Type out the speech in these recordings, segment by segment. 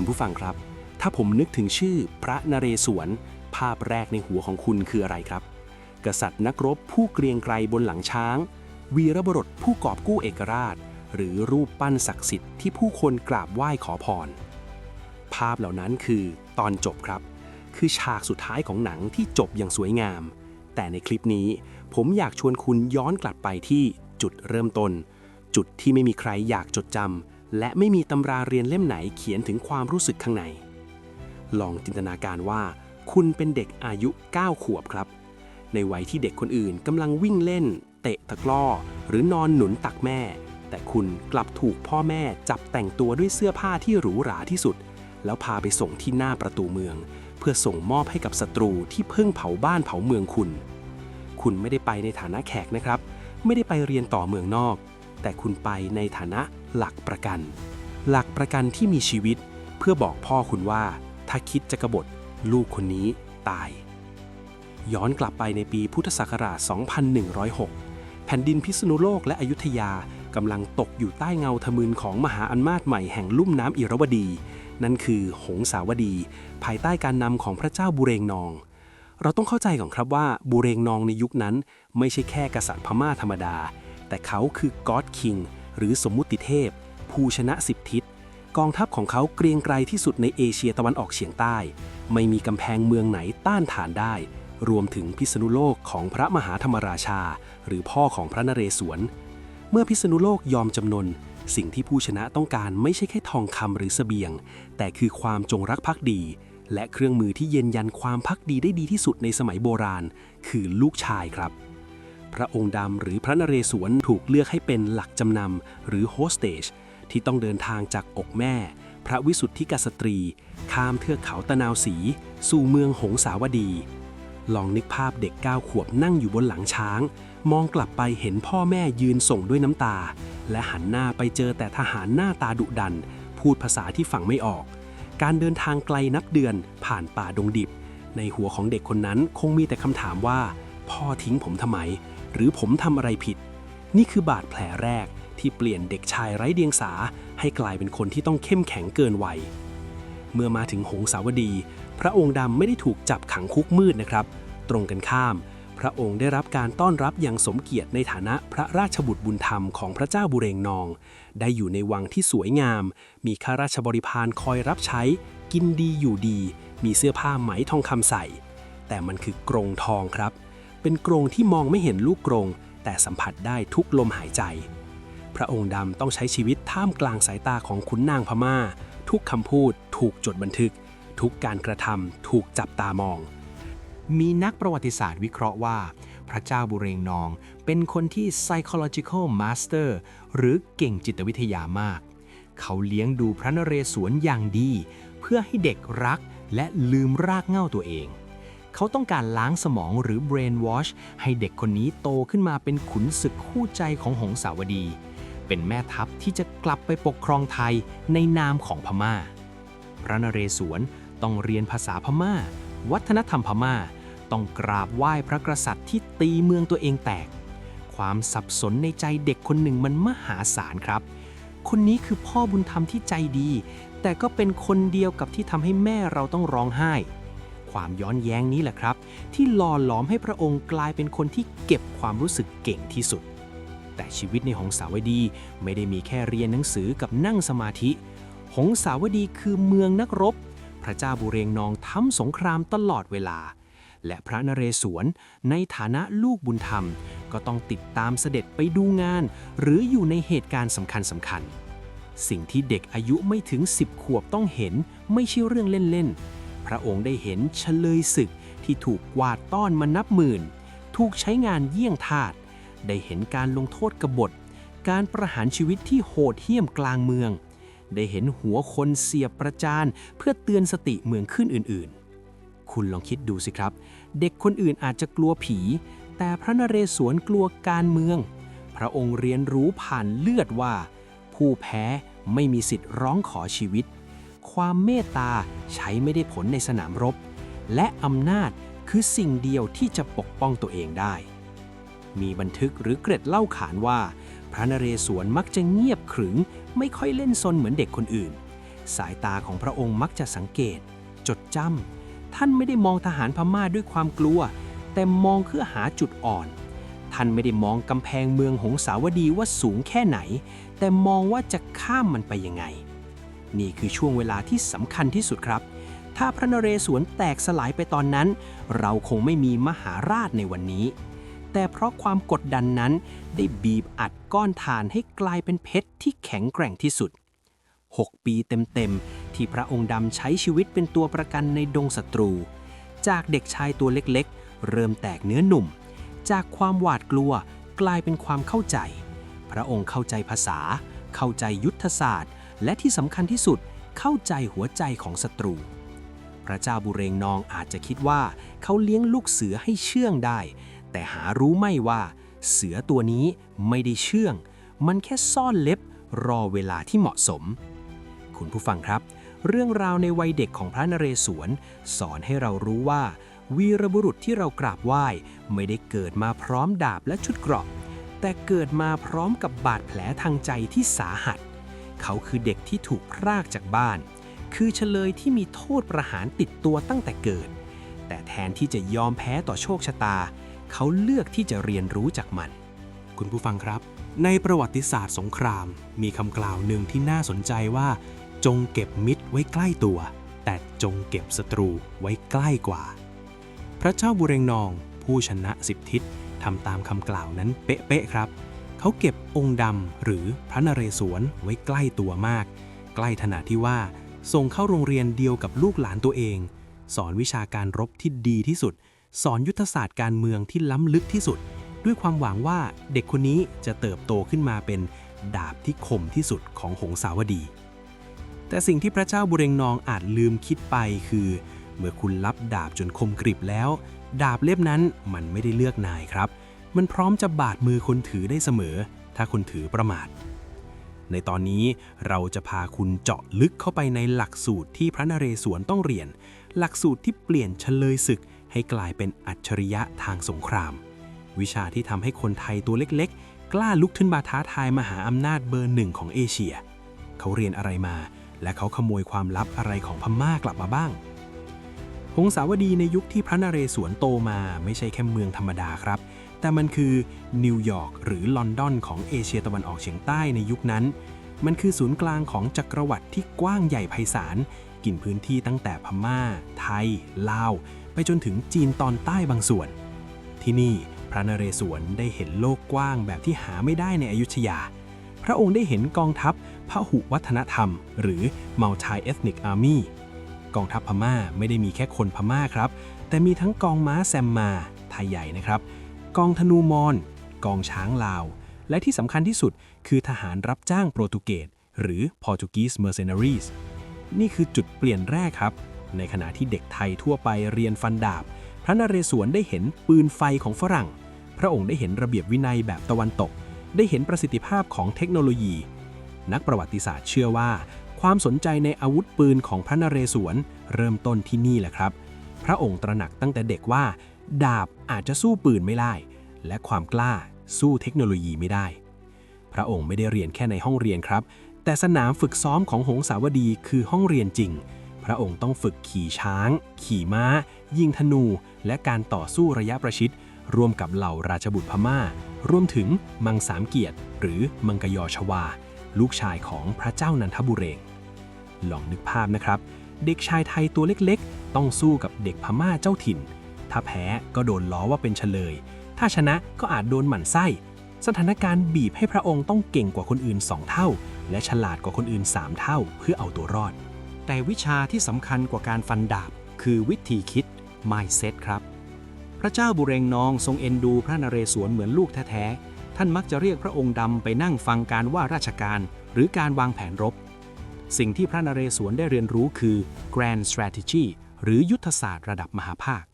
คุณผู้ฟังครับ ถ้าผมนึกถึงชื่อพระนเรศวร ภาพแรกในหัวของคุณคืออะไรครับ กษัตริย์นักรบผู้เกรียงไกรบนหลังช้าง วีรบุรุษผู้กอบกู้เอกราช หรือรูปปั้นศักดิ์สิทธิ์ที่ผู้คนกราบไหว้ขอพร ภาพเหล่านั้นคือตอนจบครับ คือฉากสุดท้ายของหนังที่จบอย่างสวยงาม แต่ในคลิปนี้ผมอยากชวนคุณย้อนกลับไปที่จุดเริ่มต้น จุดที่ไม่มีใครอยากจดจำ และไม่มีตำราเรียนเล่มไหนเขียนถึงความรู้สึกข้างใน ลองจินตนาการว่า คุณเป็นเด็กอายุ 9 ขวบครับ ในวัยที่เด็กคนอื่นกำลังวิ่งเล่น เตะตะกร้อ หรือนอนหนุนตักแม่ แต่คุณกลับถูกพ่อแม่จับแต่งตัวด้วยเสื้อผ้าที่หรูหราที่สุด แล้วพาไปส่งที่หน้าประตูเมือง เพื่อส่งมอบให้กับศัตรูที่เพิ่งเผาบ้านเผาเมืองคุณ คุณไม่ได้ไปในฐานะแขกนะครับ ไม่ได้ไปเรียนต่อเมืองนอก แต่คุณไปในฐานะ หลักประกัน หลักประกันที่มีชีวิต เพื่อบอกพ่อคุณว่า ถ้าคิดจะกบฏลูกคนนี้ตาย ย้อนกลับไปในปีพุทธศักราช 2106 แผ่นดินพิษณุโลกและอยุธยากำลังตกอยู่ใต้เงาทะมึนของมหาอำนมาจใหม่แห่งลุ่มน้ำอิรวดี นั่นคือหงสาวดี ภายใต้การนำของพระเจ้าบุเรงนอง เราต้องเข้าใจก่อนครับว่าบุเรงนองในยุคนั้น ไม่ใช่แค่กษัตริย์พม่าธรรมดา แต่เขาคือก็อดคิง หรือสมมุติเทพผู้ชนะสิบทิศ กองทัพของเขาเกรียงไกรที่สุดในเอเชียตะวันออกเฉียงใต้ ไม่มีกำแพงเมืองไหนต้านทานได้ รวมถึงพิษณุโลกของพระมหาธรรมราชา หรือพ่อของพระนเรศวร เมื่อพิษณุโลกยอมจำนน สิ่งที่ผู้ชนะต้องการไม่ใช่แค่ทองคำหรือเสบียง แต่คือความจงรักภักดี และเครื่องมือที่เย็นยันความพักดีได้ดีที่สุดในสมัยโบราณ คือลูกชายครับ พระองค์ดำหรือพระนเรศวรถูกเลือกให้เป็นหลักจำนำหรือโฮสเตจที่ต้องเดินทางจากอกแม่ พระวิสุทธิกษัตรี ข้ามเทือกเขาตะนาวสี สู่เมืองหงสาวดี ลองนึกภาพเด็กเก้าขวบนั่งอยู่บนหลังช้าง มองกลับไปเห็นพ่อแม่ยืนส่งด้วยน้ำตา และหันหน้าไปเจอแต่ทหารหน้าตาดุดัน พูดภาษาที่ฟังไม่ออก การเดินทางไกลนับเดือนผ่านป่าดงดิบ ในหัวของเด็กคนนั้นคงมีแต่คำถามว่า พ่อทิ้งผมทำไม หรือผมทำอะไรผิด นี่คือบาดแผลแรกที่เปลี่ยนเด็กชายไร้เดียงสา ให้กลายเป็นคนที่ต้องเข้มแข็งเกินวัย เมื่อมาถึงหงสาวดี พระองค์ดำไม่ได้ถูกจับขังคุกมืดนะครับ ตรงกันข้าม พระองค์ได้รับการต้อนรับอย่างสมเกียรติในฐานะพระราชบุตรบุญธรรมของพระเจ้าบุเรงนอง ได้อยู่ในวังที่สวยงาม มีข้าราชบริพารคอยรับใช้ กินดีอยู่ดี มีเสื้อผ้าไหมทองคำใส่ แต่มันคือกรงทองครับ เป็นกรงที่มองไม่เห็นลูกกรง แต่สัมผัสได้ทุกลมหายใจ พระองค์ดำต้องใช้ชีวิตท่ามกลางสายตาของขุนนางพม่า ทุกคำพูดถูกจดบันทึก ทุกการกระทำถูกจับตามอง มีนักประวัติศาสตร์วิเคราะห์ว่า พระเจ้าบุเรงนอง เป็นคนที่ psychological master หรือเก่งจิตวิทยามาก เขาเลี้ยงดูพระนเรศวรอย่างดี เพื่อให้เด็กรักและลืมรากเหง้าตัวเอง เขาต้องการล้างสมองหรือ brain wash ให้เด็กคนนี้โตขึ้นมาเป็นขุนศึกคู่ใจของหงสาวดี เป็นแม่ทัพที่จะกลับไปปกครองไทยในนามของพม่า พระนเรศวรต้องเรียนภาษาพม่า วัฒนธรรมพม่า ต้องกราบไหว้พระกษัตริย์ที่ตีเมืองตัวเองแตก ความสับสนในใจเด็กคนหนึ่งมันมหาศาลครับ คนนี้คือพ่อบุญธรรมที่ใจดี แต่ก็เป็นคนเดียวกับที่ทำให้แม่เราต้องร้องไห้ ความย้อนแย้งนี้แหละครับ ที่หล่อหลอมให้พระองค์กลายเป็นคนที่เก็บความรู้สึกเก่งที่สุด แต่ชีวิตในหงสาวดีไม่ได้มีแค่เรียนหนังสือกับนั่งสมาธิ หงสาวดีคือเมืองนักรบ พระเจ้าบุเรงนองทำสงครามตลอดเวลา และพระนเรศวรในฐานะลูกบุญธรรม ก็ต้องติดตามเสด็จไปดูงาน หรืออยู่ในเหตุการณ์สำคัญสำคัญๆสิ่งที่เด็กอายุไม่ถึง 10 ขวบต้องเห็นไม่ใช่เรื่องเล่น ๆ พระองค์ได้เห็นเฉลยศึกที่ถูกกวาดต้อนมานับหมื่น ถูกใช้งานเยี่ยงทาสได้เห็นการลงโทษกบฏ การประหารชีวิตที่โหดเหี้ยมกลางเมือง ได้เห็นหัวคนเสียบประจานเพื่อเตือนสติเมืองขึ้นอื่นๆ คุณลองคิดดูสิครับ เด็กคนอื่นอาจจะกลัวผี แต่พระนเรศวรกลัวการเมือง พระองค์เรียนรู้ผ่านเลือดว่า ผู้แพ้ไม่มีสิทธิ์ร้องขอชีวิต ความเมตตาใช้ไม่ได้ผลในสนามรบ และอำนาจคือสิ่งเดียวที่จะปกป้องตัวเองได้ มีบันทึกหรือเกร็ดเล่าขานว่า พระนเรศวรมักจะเงียบขรึง ไม่ค่อยเล่นซนเหมือนเด็กคนอื่น สายตาของพระองค์มักจะสังเกต จดจำท่านไม่ได้มองทหารพม่าด้วยความกลัว แต่มองเพื่อหาจุดอ่อน ท่านไม่ได้มองกำแพงเมืองหงสาวดีว่าสูงแค่ไหน แต่มองว่าจะข้ามมันไปยังไง นี่คือช่วงเวลาที่สำคัญที่สุดครับ ถ้าพระนเรศวรแตกสลายไปตอนนั้น เราคงไม่มีมหาราชในวันนี้ แต่เพราะความกดดันนั้นได้บีบอัดก้อนถ่านให้กลายเป็นเพชรที่แข็งแกร่งที่สุด 6 ปีเต็มๆ ที่พระองค์ดำใช้ชีวิตเป็นตัวประกันในดงศัตรู จากเด็กชายตัวเล็กๆ เริ่มแตกเนื้อหนุ่ม จากความหวาดกลัวกลายเป็นความเข้าใจ พระองค์เข้าใจภาษา เข้าใจยุทธศาสตร์ และที่สำคัญที่สุดเข้าใจหัวใจของศัตรู พระเจ้าบุเรงนองอาจจะคิดว่าเขาเลี้ยงลูกเสือให้เชื่องได้ แต่หารู้ไม่ว่า เสือตัวนี้ไม่ได้เชื่อง มันแค่ซ่อนเล็บรอเวลาที่เหมาะสม คุณผู้ฟังครับ เรื่องราวในวัยเด็กของพระนเรศวร สอนให้เรารู้ว่า วีรบุรุษที่เรากราบไหว้ไม่ได้เกิดมาพร้อมดาบและชุดเกราะ แต่เกิดมาพร้อมกับบาดแผลทางใจที่สาหัส เขาคือเด็กที่ถูกพรากจากบ้าน คือเฉลยที่มีโทษประหารติดตัวตั้งแต่เกิด แต่แทนที่จะยอมแพ้ต่อโชคชะตา เขาเลือกที่จะเรียนรู้จากมัน คุณผู้ฟังครับ ในประวัติศาสตร์สงคราม มีคำกล่าวหนึ่งที่น่าสนใจว่า จงเก็บมิตรไว้ใกล้ตัว แต่จงเก็บศัตรูไว้ใกล้กว่า พระเจ้าบุเรงนอง ผู้ชนะสิบทิศทำตามคำกล่าวนั้นเป๊ะๆครับ เขาเก็บองค์ดำหรือพระนเรศวรไว้ใกล้ตัวมาก ใกล้ขนาดที่ว่าส่งเข้าโรงเรียนเดียวกับลูกหลานตัวเอง สอนวิชาการรบที่ดีที่สุด สอนยุทธศาสตร์การเมืองที่ล้ำลึกที่สุด ด้วยความหวังว่าเด็กคนนี้จะเติบโตขึ้นมาเป็นดาบที่คมที่สุดของหงสาวดี แต่สิ่งที่พระเจ้าบุเรงนองอาจลืมคิดไปคือ เมื่อคุณรับดาบจนคมกริบแล้ว ดาบเล่มนั้นมันไม่ได้เลือกนายครับ มันพร้อมจะบาดมือคนถือได้เสมอ ถ้าคนถือประมาท ในตอนนี้เราจะพาคุณเจาะลึกเข้าไปในหลักสูตรที่พระนเรศวรต้องเรียน หลักสูตรที่เปลี่ยนเฉลยศึก ให้กลายเป็นอัจฉริยะทางสงคราม วิชาที่ทำให้คนไทยตัวเล็กๆ กล้าลุกขึ้นมาท้าทายมหาอำนาจเบอร์หนึ่งของเอเชีย เขาเรียนอะไรมา และเขาขโมยความลับอะไรของพม่ากลับมาบ้างหงสาวดีในยุคที่พระนเรศวรโตมาไม่ใช่แค่เมืองธรรมดาครับ แต่มันคือนิวยอร์กหรือลอนดอนของเอเชียตะวันออกเฉียงใต้ในยุคนั้น มันคือศูนย์กลางของจักรวรรดิที่กว้างใหญ่ไพศาล กินพื้นที่ตั้งแต่พม่า ไทย ลาว ไปจนถึงจีนตอนใต้บางส่วน ที่นี่พระนเรศวรได้เห็นโลกกว้างแบบที่หาไม่ได้ในอยุธยา พระองค์ได้เห็นกองทัพพหุวัฒนธรรม หรือ Multi Ethnic Army กองทัพพม่าไม่ได้มีแค่คนพม่าครับ แต่มีทั้งกองม้าแซมมาไทยใหญ่นะครับ กองธนูมอญกองช้างลาว และที่สำคัญที่สุดคือทหารรับจ้างโปรตุเกสหรือ Portuguese Mercenaries นี่คือจุดเปลี่ยนแรกครับ ในขณะที่เด็กไทยทั่วไปเรียนฟันดาบ พระนเรศวรได้เห็นปืนไฟของฝรั่ง พระองค์ได้เห็นระเบียบวินัยแบบตะวันตก ได้เห็นประสิทธิภาพของเทคโนโลยี นักประวัติศาสตร์เชื่อว่า ความสนใจในอาวุธปืนของพระนเรศวรเริ่มต้นที่นี่แหละครับ พระองค์ตระหนักตั้งแต่เด็กว่า ดาบอาจจะสู้ปืนไม่ได้ และความกล้าสู้เทคโนโลยีไม่ได้ พระองค์ไม่ได้เรียนแค่ในห้องเรียนครับ แต่สนามฝึกซ้อมของหงสาวดีคือห้องเรียนจริง พระองค์ต้องฝึกขี่ช้าง ขี่ม้า ยิงธนู และการต่อสู้ระยะประชิดร่วมกับเหล่าราชบุตรพม่า รวมถึงมังสามเกียรติ หรือมังกยอชวา ลูกชายของพระเจ้านันทบุเรง ลองนึกภาพนะครับ เด็กชายไทยตัวเล็กๆ ต้องสู้กับเด็กพม่าเจ้าถิ่น ถ้าแพ้ก็โดนล้อว่าเป็นเฉลย ถ้าชนะก็อาจโดนหมั่นไส้ สถานการณ์บีบให้พระองค์ต้องเก่งกว่าคนอื่น 2 เท่า และฉลาดกว่าคนอื่น 3 เท่า เพื่อเอาตัวรอด แต่วิชาที่สำคัญกว่าการฟันดาบ คือวิธีคิด mindset ครับ พระเจ้าบุเรงนองทรงเอ็นดูพระนเรศวรเหมือนลูกแท้ๆ ท่านมักจะเรียกพระองค์ดำไปนั่งฟังการว่าราชการ หรือการวางแผนรบ สิ่งที่พระนเรศวรได้เรียนรู้คือ grand strategy หรือยุทธศาสตร์ระดับมหาภาค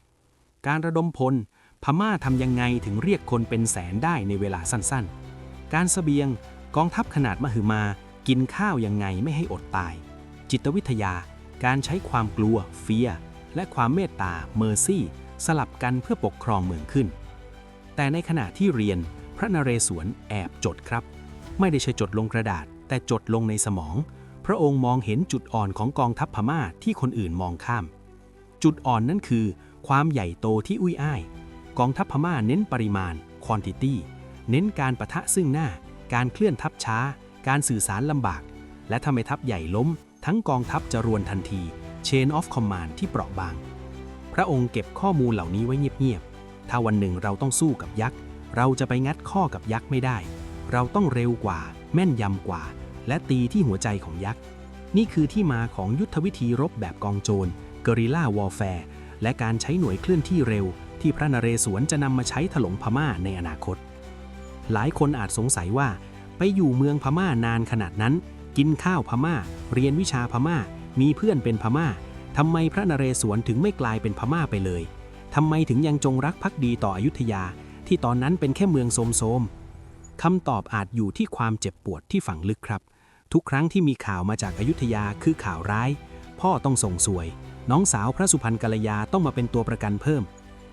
การระดมพล พม่าทำยังไงถึงเรียกคนเป็นแสนได้ในเวลาสั้นๆ การสเสบียงกองทัพขนาดมหึมา กินข้าวยังไงไม่ให้อดตาย จิตวิทยา การใช้ความกลัว เฟีย และความเมตตาเมอร์ซี่ สลับกันเพื่อปกครองเมืองขึ้น แต่ในขณะที่เรียนพระนเรศวรแอบจดครับ ไม่ได้ใช้จดลงกระดาษ แต่จดลงในสมอง พระองค์มองเห็นจุดอ่อนของกองทัพพม่าที่คนอื่นมองข้าม จุดอ่อนนั่นคือ ความใหญ่โตที่อุ้ยอ้าย กองทัพพม่าเน้นปริมาณ quantity เน้นการประทะซึ่งหน้า การเคลื่อนทัพช้า การสื่อสารลำบาก และทำให้ทัพใหญ่ล้ม ทั้งกองทัพจะรวนทันที chain of command ที่เปราะบาง พระองค์เก็บข้อมูลเหล่านี้ไว้เงียบๆ ถ้าวันหนึ่งเราต้องสู้กับยักษ์ เราจะไปงัดข้อกับยักษ์ไม่ได้ เราต้องเร็วกว่า แม่นยำกว่า และตีที่หัวใจของยักษ์ นี่คือที่มาของยุทธวิธีรบแบบกองโจร g ก r ริลลาวอ r และการใช้หน่วยเคลื่อนที่เร็ว ที่พระนเรศวรจะนำมาใช้ถล่มพม่าในอนาคต หลายคนอาจสงสัยว่า ไปอยู่เมืองพม่านานขนาดนั้น กินข้าวพม่า เรียนวิชาพม่า มีเพื่อนเป็นพม่าทำไมพระนเรศวรถึงไม่กลายเป็นพม่าไปเลยทำไมถึงยังจงรักภักดีต่ออยุธยา ที่ตอนนั้นเป็นแค่เมืองโสมๆคำตอบอาจอยู่ที่ความเจ็บปวดที่ฝังลึกครับ ทุกครั้งที่มีข่าวมาจากอายุทยาคือข่าวร้าย พ่อต้องส่งสวย น้องสาวพระสุพรรณกัลยาต้องมาเป็นตัวประกันเพิ่ม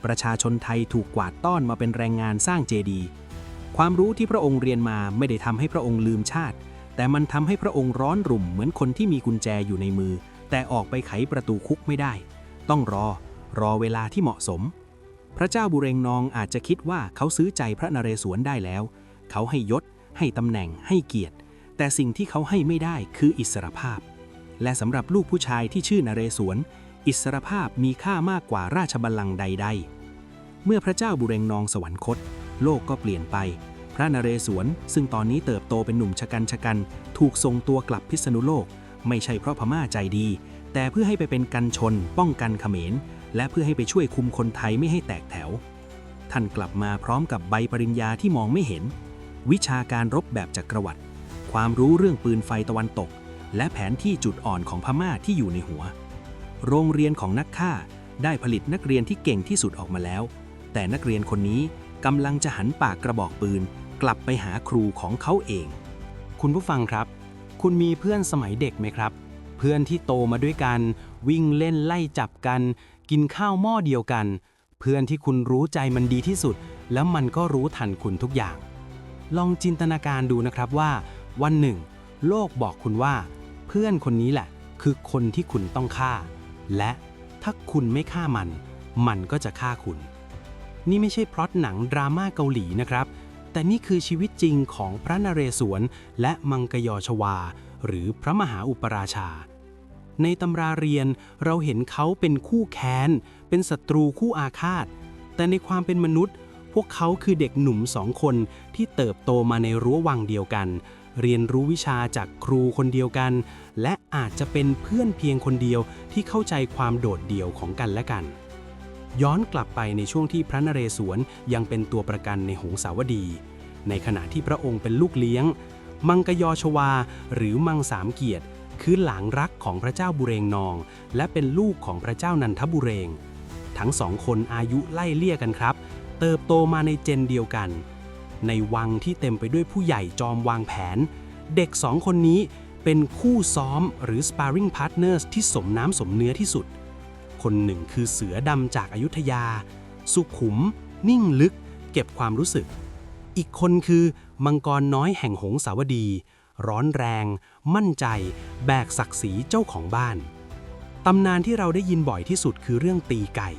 ประชาชนไทยถูกกวาดต้อนมาเป็นแรงงานสร้างเจดีย์ความรู้ที่พระองค์เรียนมาไม่ได้ทำให้พระองค์ลืมชาติ แต่มันทำให้พระองค์ร้อนรุ่มเหมือนคนที่มีกุญแจอยู่ในมือ แต่ออกไปไขประตูคุกไม่ได้ ต้องรอ รอเวลาที่เหมาะสม พระเจ้าบุเรงนองอาจจะคิดว่าเขาซื้อใจพระนเรศวรได้แล้ว เขาให้ยศ ให้ตำแหน่ง ให้เกียรติ แต่สิ่งที่เขาให้ไม่ได้คืออิสรภาพ และสำหรับลูกผู้ชายที่ชื่อนเรศวร อิสรภาพมีค่ามากกว่าราชบัลลังก์ใด ๆ เมื่อพระเจ้าบุเรงนองสวรรคต โลกก็เปลี่ยนไป พระนเรศวรซึ่งตอนนี้เติบโตเป็นหนุ่มชะกันชะกัน ถูกส่งตัวกลับพิษณุโลก ไม่ใช่เพราะพม่าใจดี แต่เพื่อให้ไปเป็นกันชน ป้องกันเขมร และเพื่อให้ไปช่วยคุมคนไทยไม่ให้แตกแถว ท่านกลับมาพร้อมกับใบปริญญาที่มองไม่เห็น วิชาการรบแบบจักรวรรดิความรู้เรื่องปืนไฟตะวันตก และแผนที่จุดอ่อนของพม่าที่อยู่ในหัว โรงเรียนของนักฆ่าได้ผลิตนักเรียนที่เก่งที่สุดออกมาแล้ว แต่นักเรียนคนนี้กำลังจะหันปากกระบอกปืน กลับไปหาครูของเขาเอง คุณผู้ฟังครับ คุณมีเพื่อนสมัยเด็กไหมครับ เพื่อนที่โตมาด้วยกัน วิ่งเล่นไล่จับกัน กินข้าวหม้อเดียวกัน เพื่อนที่คุณรู้ใจมันดีที่สุด แล้วมันก็รู้ทันคุณทุกอย่าง ลองจินตนาการดูนะครับว่า วันหนึ่ง โลกบอกคุณว่า เพื่อนคนนี้แหละ คือคนที่คุณต้องฆ่า และถ้าคุณไม่ฆ่ามัน มันก็จะฆ่าคุณ นี่ไม่ใช่พล็อตหนังดราม่าเกาหลีนะครับ แต่นี่คือชีวิตจริงของพระนเรศวรและมังกยชวา หรือพระมหาอุปราชา ในตำราเรียนเราเห็นเขาเป็นคู่แค้น เป็นศัตรูคู่อาฆาต แต่ในความเป็นมนุษย์ พวกเขาคือเด็กหนุ่มสองคนที่เติบโตมาในรั้ววังเดียวกัน เรียนรู้วิชาจากครูคนเดียวกัน และอาจจะเป็นเพื่อนเพียงคนเดียวที่เข้าใจความโดดเดี่ยวของกันและกัน ย้อนกลับไปในช่วงที่พระนเรศวรยังเป็นตัวประกันในหงสาวดี ในขณะที่พระองค์เป็นลูกเลี้ยง มังกยอชวา หรือมังสามเกียรติ คือหลางรักของพระเจ้าบุเรงนอง และเป็นลูกของพระเจ้านันทบุเรง ทั้งสองคนอายุไล่เลี่ยกันครับ เติบโตมาในเจนเดียวกัน ในวังที่เต็มไปด้วยผู้ใหญ่จอมวางแผน เด็กสองคนนี้เป็นคู่ซ้อมหรือ sparring partners ที่สมน้ำสมเนื้อที่สุด คนหนึ่งคือเสือดำจากอายุทยา สุขุม นิ่งลึก เก็บความรู้สึก อีกคนคือมังกรน้อยแห่งหงสาวดี ร้อนแรง มั่นใจ แบกศักดิ์ศรีเจ้าของบ้าน ตำนานที่เราได้ยินบ่อยที่สุดคือเรื่องตีไก่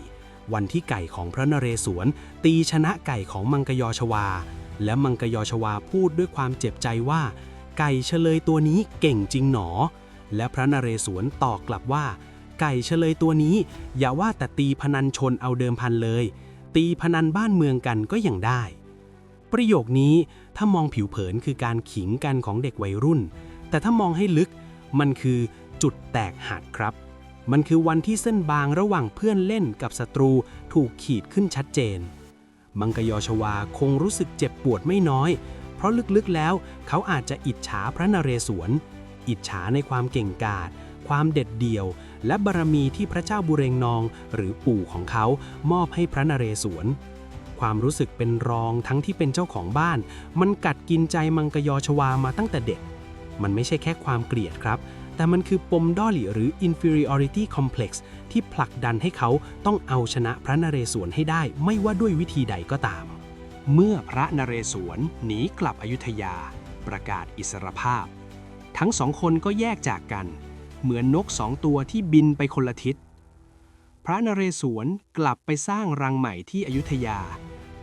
วันที่ไก่ของพระนเรศวรตีชนะไก่ของมังกยชวา และมังกยอชวาพูดด้วยความเจ็บใจว่า ไก่เฉลยตัวนี้เก่งจริงหนอ และพระนเรศวรตอบกลับว่า ไก่เฉลยตัวนี้ อย่าว่าแต่ตีพนันชนเอาเดิมพันเลย ตีพนันบ้านเมืองกันก็ยังได้ ประโยคนี้ถ้ามองผิวเผินคือการขิงกันของเด็กวัยรุ่น แต่ถ้ามองให้ลึกมันคือจุดแตกหักครับ มันคือวันที่เส้นบางระหว่างเพื่อนเล่นกับศัตรูถูกขีดขึ้นชัดเจน มังกยชวาคงรู้สึกเจ็บปวดไม่น้อย เพราะลึกๆแล้วเขาอาจจะอิจฉาพระนเรศวร อิจฉาในความเก่งกาจ ความเด็ดเดี่ยว และบารมีที่พระเจ้าบุเรงนอง หรือปู่ของเขามอบให้พระนเรศวร ความรู้สึกเป็นรองทั้งที่เป็นเจ้าของบ้าน มันกัดกินใจมังกยชวามาตั้งแต่เด็ก มันไม่ใช่แค่ความเกลียดครับ แต่มันคือปมด้อยหรือ inferiority complex ที่ผลักดันให้เขาต้องเอาชนะพระนเรศวรให้ได้ ไม่ว่าด้วยวิธีใดก็ตาม เมื่อพระนเรศวรหนีกลับอยุธยา ประกาศอิสรภาพ ทั้งสองคนก็แยกจากกัน เหมือนนกสองตัวที่บินไปคนละทิศ พระนเรศวรกลับไปสร้างรังใหม่ที่อยุธยา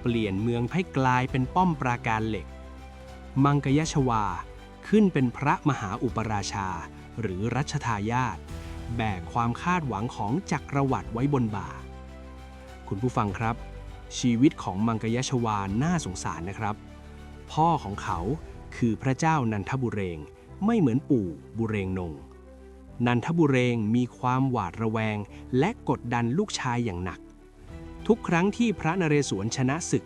เปลี่ยนเมืองให้กลายเป็นป้อมปราการเหล็ก มังกยชวาขึ้นเป็นพระมหาอุปราชา หรือรัชทายาท แบกความคาดหวังของจักรวรรดิไว้บนบ่า คุณผู้ฟังครับ ชีวิตของมังกยชวาน่าสงสารนะครับ พ่อของเขาคือพระเจ้านันทบุเรง ไม่เหมือนปู่บุเรงนง นันทบุเรงมีความหวาดระแวง และกดดันลูกชายอย่างหนัก ทุกครั้งที่พระนเรศวรชนะศึก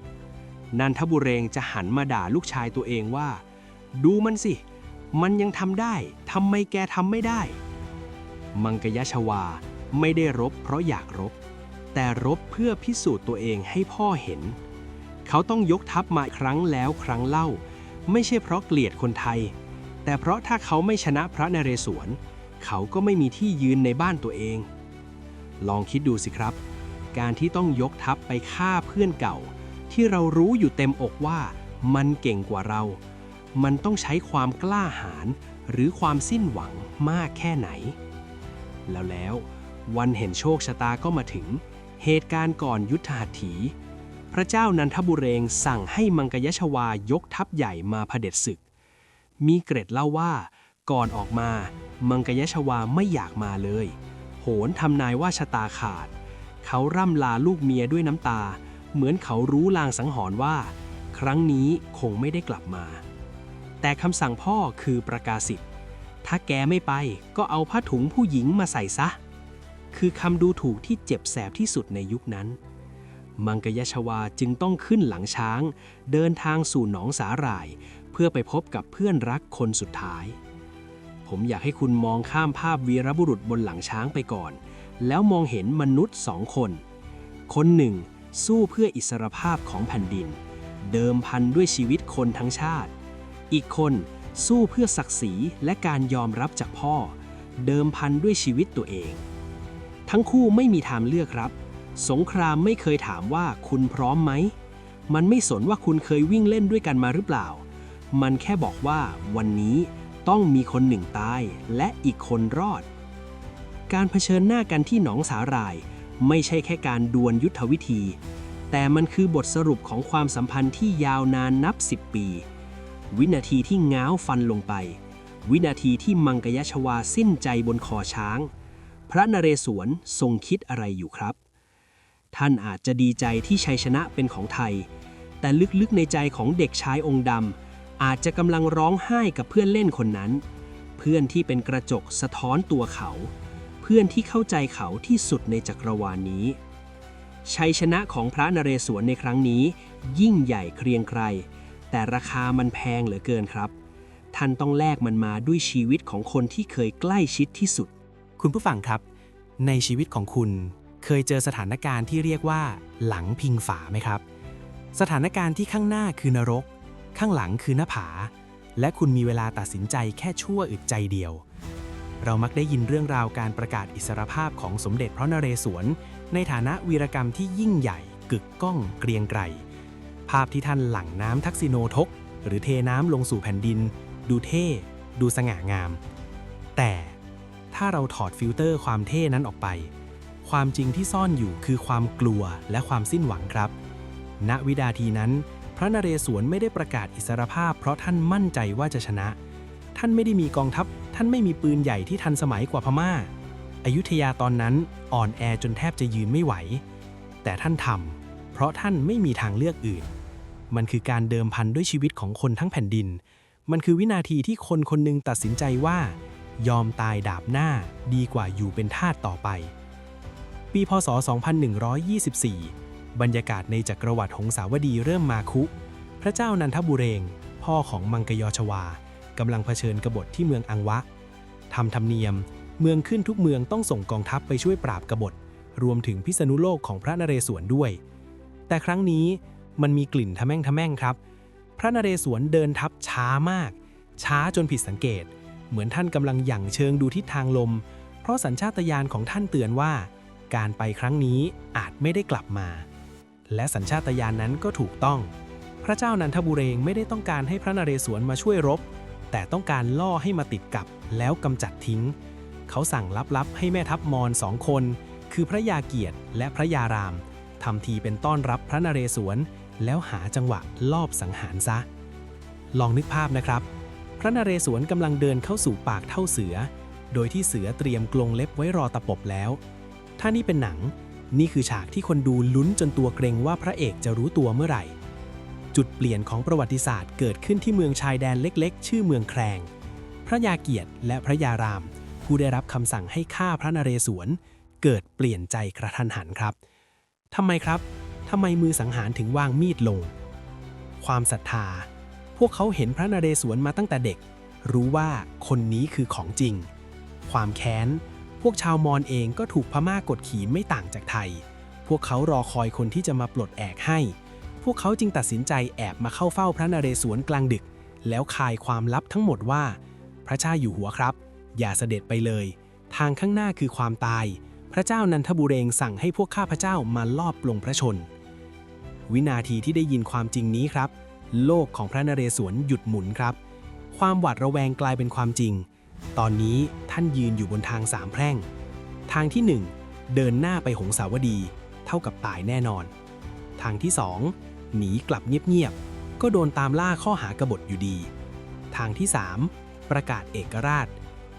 นันทบุเรงจะหันมาด่าลูกชายตัวเองว่า ดูมันสิ มันยังทำได้ทำไมแกทำไม่ได้ มังกยชวาไม่ได้รบเพราะอยากรบ แต่รบเพื่อพิสูจน์ตัวเองให้พ่อเห็น เขาต้องยกทัพมาครั้งแล้วครั้งเล่า ไม่ใช่เพราะเกลียดคนไทย แต่เพราะถ้าเขาไม่ชนะพระนเรศวร เขาก็ไม่มีที่ยืนในบ้านตัวเอง ลองคิดดูสิครับ การที่ต้องยกทัพไปฆ่าเพื่อนเก่า ที่เรารู้อยู่เต็มอกว่ามันเก่งกว่าเรา มันต้องใช้ความกล้าหาญหรือความสิ้นหวังมากแค่ไหน แล้วแล้ว วันเห็นโชคชะตาก็มาถึง เหตุการณ์ก่อนยุทธหัตถี พระเจ้านันทบุเรงสั่งให้มังกยชวายกทัพใหญ่มาเผด็จศึก มีเกร็ดเล่าว่า ก่อนออกมามังกยชวาไม่อยากมาเลย โหนทำนายว่าชะตาขาด เขาร่ำลาลูกเมียด้วยน้ำตา เหมือนเขารู้ลางสังหรณ์ว่า ครั้งนี้คงไม่ได้กลับมา แต่คำสั่งพ่อคือประกาศสิทธิ์ ถ้าแกไม่ไปก็เอาผ้าถุงผู้หญิงมาใส่ซะ คือคำดูถูกที่เจ็บแสบที่สุดในยุคนั้น มังกยชวาจึงต้องขึ้นหลังช้าง เดินทางสู่หนองสาหร่าย เพื่อไปพบกับเพื่อนรักคนสุดท้าย ผมอยากให้คุณมองข้ามภาพวีรบุรุษบนหลังช้างไปก่อน แล้วมองเห็นมนุษย์สองคน คนหนึ่ง สู้เพื่ออิสรภาพของแผ่นดิน เดิมพันด้วยชีวิตคนทั้งชาติ อีกคน สู้เพื่อศักดิ์ศรีและการยอมรับจากพ่อ เดิมพันด้วยชีวิตตัวเอง ทั้งคู่ไม่มีทางเลือกครับ สงครามไม่เคยถามว่าคุณพร้อมไหม มันไม่สนว่าคุณเคยวิ่งเล่นด้วยกันมาหรือเปล่า มันแค่บอกว่าวันนี้ต้องมีคนหนึ่งตายและอีกคนรอด การเผชิญหน้ากันที่หนองสาหร่าย ไม่ใช่แค่การดวลยุทธวิธี แต่มันคือบทสรุปของความสัมพันธ์ที่ยาวนานนับ 10 ปี วินาทีที่ง้าวฟันลงไป วินาทีที่มังกยชวาสิ้นใจบนคอช้าง พระนเรศวรทรงคิดอะไรอยู่ครับ ท่านอาจจะดีใจที่ชัยชนะเป็นของไทย แต่ลึกๆในใจของเด็กชายองค์ดำอาจจะกำลังร้องไห้กับเพื่อนเล่นคนนั้น เพื่อนที่เป็นกระจกสะท้อนตัวเขา เพื่อนที่เข้าใจเขาที่สุดในจักรวาลนี้ชัยชนะของพระนเรศวรในครั้งนี้ ยิ่งใหญ่เกรียงไกร แต่ราคามันแพงเหลือเกินครับ ท่านต้องแลกมันมาด้วยชีวิตของคนที่เคยใกล้ชิดที่สุด คุณผู้ฟังครับ ในชีวิตของคุณเคยเจอสถานการณ์ที่เรียกว่า หลังพิงฝาไหมครับ สถานการณ์ที่ข้างหน้าคือนรก ข้างหลังคือหน้าผา และคุณมีเวลาตัดสินใจแค่ชั่วอึดใจเดียว เรามักได้ยินเรื่องราวการประกาศอิสรภาพของสมเด็จพระนเรศวรในฐานะวีรกรรมที่ยิ่งใหญ่ กึกก้อง เกรียงไกร ภาพที่ท่านหลั่งน้ำทักษิโนทก หรือเทน้ำลงสู่แผ่นดิน ดูเท่ ดูสง่างาม แต่ถ้าเราถอดฟิลเตอร์ความเท่นั้นออกไป ความจริงที่ซ่อนอยู่คือความกลัวและความสิ้นหวังครับ ณวินาทีนั้น พระนเรศวรไม่ได้ประกาศอิสรภาพ เพราะท่านมั่นใจว่าจะชนะ ท่านไม่ได้มีกองทัพ ท่านไม่มีปืนใหญ่ที่ทันสมัยกว่าพม่าอยุธยาตอนนั้นอ่อนแอจนแทบจะยืนไม่ไหว แต่ท่านทำ เพราะท่านไม่มีทางเลือกอื่น มันคือการเดิมพันด้วยชีวิตของคนทั้งแผ่นดิน มันคือวินาทีที่คนคนหนึ่งตัดสินใจว่า ยอมตายดาบหน้าดีกว่าอยู่เป็นทาสต่อไป ปีพศ 2124 บรรยากาศในจักรวรรดิหงสาวดีเริ่มมาคุ พระเจ้านันทบุเรง พ่อของมังกยชวากำลังเผชิญกบฏที่เมืองอังวะทำธรรมเนียม เมืองขึ้นทุกเมืองต้องส่งกองทัพไปช่วยปราบกบฏ รวมถึงพิษณุโลกของพระนเรศวรด้วย แต่ครั้งนี้มันมีกลิ่นทะแม่งทะแม่งครับ พระนเรศวรเดินทัพช้ามาก ช้าจนผิดสังเกต เหมือนท่านกำลังหยั่งเชิงดูทิศทางลม เพราะสัญชาตญาณของท่านเตือนว่า การไปครั้งนี้อาจไม่ได้กลับมา และสัญชาตญาณนนั้นก็ถูกต้อง พระเจ้านันทบุเรงไม่ได้ต้องการให้พระนเรศวรมาช่วยรบ แต่ต้องการล่อให้มาติดกับแล้วกำจัดทิ้ง เขาสั่งลับๆให้แม่ทัพมอญสองคน คือพระยาเกียรติและพระยาราม ทำทีเป็นต้อนรับพระนเรศวร แล้วหาจังหวะลอบสังหารซะ ลองนึกภาพนะครับ พระนเรศวรกำลังเดินเข้าสู่ปากเท่าเสือ โดยที่เสือเตรียมกรงเล็บไว้รอตะปบแล้ว ถ้านี่เป็นหนัง นี่คือฉากที่คนดูลุ้นจนตัวเกรงว่าพระเอกจะรู้ตัวเมื่อไหร่ จุดเปลี่ยนของประวัติศาสตร์เกิดขึ้นที่เมืองชายแดนเล็ก ๆ ชื่อเมืองแครง พระยาเกียรติและพระยาราม ผู้ได้รับคำสั่งให้ฆ่าพระนเรศวรเกิดเปลี่ยนใจกระทันหันครับ ทำไมครับ ทำไมมือสังหารถึงวางมีดลง ความศรัทธา พวกเขาเห็นพระนเรศวรมาตั้งแต่เด็ก รู้ว่าคนนี้คือของจริง ความแค้น พวกชาวมอญเองก็ถูกพม่ากดขี่ไม่ต่างจากไทย พวกเขารอคอยคนที่จะมาปลดแอกให้ พวกเขาจึงตัดสินใจแอบมาเข้าเฝ้าพระนเรศวรกลางดึก แล้วคายความลับทั้งหมดว่า พระเจ้าอยู่หัวครับ อย่าเสด็จไปเลย ทางข้างหน้าคือความตาย พระเจ้านันทบุเรงสั่งให้พวกข้าพระเจ้ามาลอบลงพระชน วินาทีที่ได้ยินความจริงนี้ครับ โลกของพระนเรศวรหยุดหมุนครับ ความหวาดระแวงกลายเป็นความจริง ตอนนี้ท่านยืนอยู่บนทางสามแพร่ง ทางที่หนึ่งเดินหน้าไปหงสาวดี เท่ากับตายแน่นอน ทางที่สองหนีกลับเงียบๆก็โดนตามล่าข้อหากบฏอยู่ดี ทางที่ 3 ประกาศเอกราช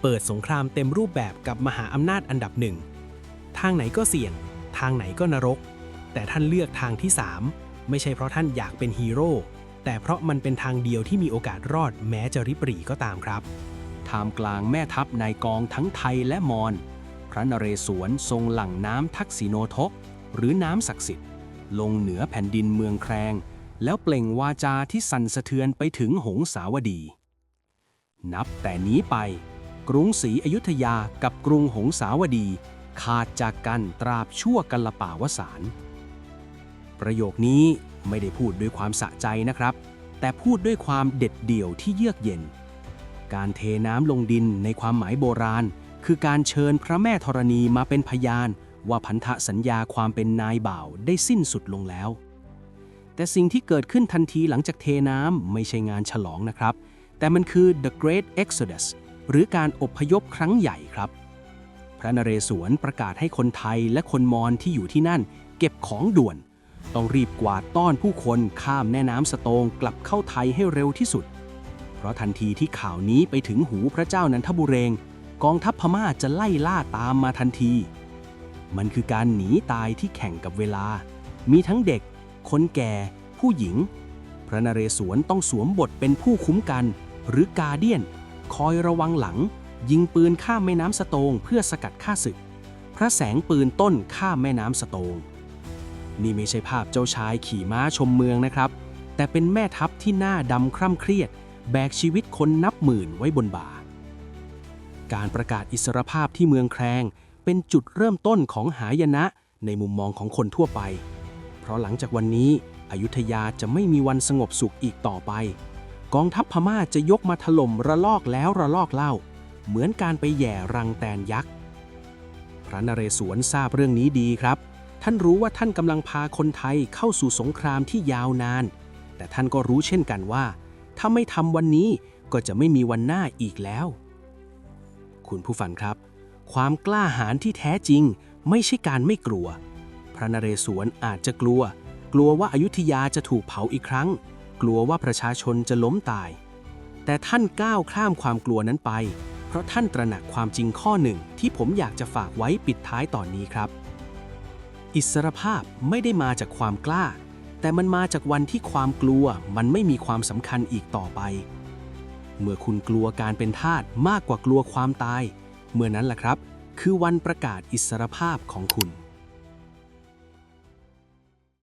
เปิดสงครามเต็มรูปแบบกับมหาอำนาจอันดับหนึ่ง ทางไหนก็เสี่ยง ทางไหนก็นรก แต่ท่านเลือกทางที่ 3 ไม่ใช่เพราะท่านอยากเป็นฮีโร่ แต่เพราะมันเป็นทางเดียวที่มีโอกาสรอดแม้จะริบหรี่ก็ตามครับท่ามกลางแม่ทัพนายกองทั้งไทยและมอญ พระนเรศวรทรงหลั่งน้ำทักษิโนทก หรือน้ำศักดิ์สิทธิ์ ลงเหนือแผ่นดินเมืองแครง แล้วเปล่งวาจาที่สั่นสะเทือนไปถึงหงสาวดี นับแต่นี้ไป กรุงศรีอยุธยากับกรุงหงสาวดี ขาดจากกันตราบชั่วกัลป่าวสาร ประโยคนี้ไม่ได้พูดด้วยความสะใจนะครับ แต่พูดด้วยความเด็ดเดี่ยวที่เยือกเย็น การเทน้ำลงดินในความหมายโบราณ คือการเชิญพระแม่ธรณีมาเป็นพยาน ว่าพันธสัญญาความเป็นนายบ่าวได้สิ้นสุดลงแล้ว แต่สิ่งที่เกิดขึ้นทันทีหลังจากเทน้ำไม่ใช่งานฉลองนะครับ แต่มันคือ the Great Exodus หรือการอพยพครั้งใหญ่ครับ ระนเรศวรประกาศให้คนไทยและคนมอญที่อยู่ที่นั่น เก็บของด่วน ต้องรีบกวาดต้อนผู้คนข้ามแม่น้ำสโตงกลับเข้าไทยให้เร็วที่สุด เพราะทันทีที่ข่าวนี้ไปถึงหูพระเจ้านันทบุเรง กองทัพพม่าจะไล่ล่าตามมาทันที มันคือการหนีตายที่แข่งกับเวลา มีทั้งเด็ก คนแก่ ผู้หญิง พระนเรศวรต้องสวมบทเป็นผู้คุ้มกัน หรือกาเดียน คอยระวังหลัง ยิงปืนข้ามแม่น้ำสตงเพื่อสกัดฆ่าศึก พระแสงปืนต้นข้ามแม่น้ำสตง นี่ไม่ใช่ภาพเจ้าชายขี่ม้าชมเมืองนะครับ แต่เป็นแม่ทัพที่หน้าดำคร่ำเครียด แบกชีวิตคนนับหมื่นไว้บนบ่า การประกาศอิสรภาพที่เมืองแครงเป็นจุดเริ่มต้นของหายนะในมุมมองของคนทั่วไป เพราะหลังจากวันนี้อยุธยาจะไม่มีวันสงบสุขอีกต่อไป กองทัพพม่าจะยกมาถล่มระลอกแล้วระลอกเล่า เหมือนการไปแย่รังแตนยักษ์ พระนเรศวรทราบเรื่องนี้ดีครับ ท่านรู้ว่าท่านกำลังพาคนไทยเข้าสู่สงครามที่ยาวนาน แต่ท่านก็รู้เช่นกันว่า ถ้าไม่ทำวันนี้ก็จะไม่มีวันหน้าอีกแล้ว คุณผู้ฟังครับ ความกล้าหาญที่แท้จริง ไม่ใช่การไม่กลัว พระนเรศวรอาจจะกลัว กลัวว่าอายุทยาจะถูกเผาอีกครั้ง กลัวว่าประชาชนจะล้มตาย แต่ท่านก้าวข้ามความกลัวนั้นไป ราะท่านตระหนักความจริงข้อหนึ่งที่ผมอยากจะฝากไว้ปิดท้ายตอนนี้ครับ อิสรภาพไม่ได้มาจากความกล้า แต่มันมาจากวันที่ความกลัวมันไม่มีความสำคัญอีกต่อไป เมื่อคุณกลัวการเป็นทาสมากกว่ากลัวความตาย เมื่อนั้นแหละครับ คือวันประกาศอิสรภาพของคุณ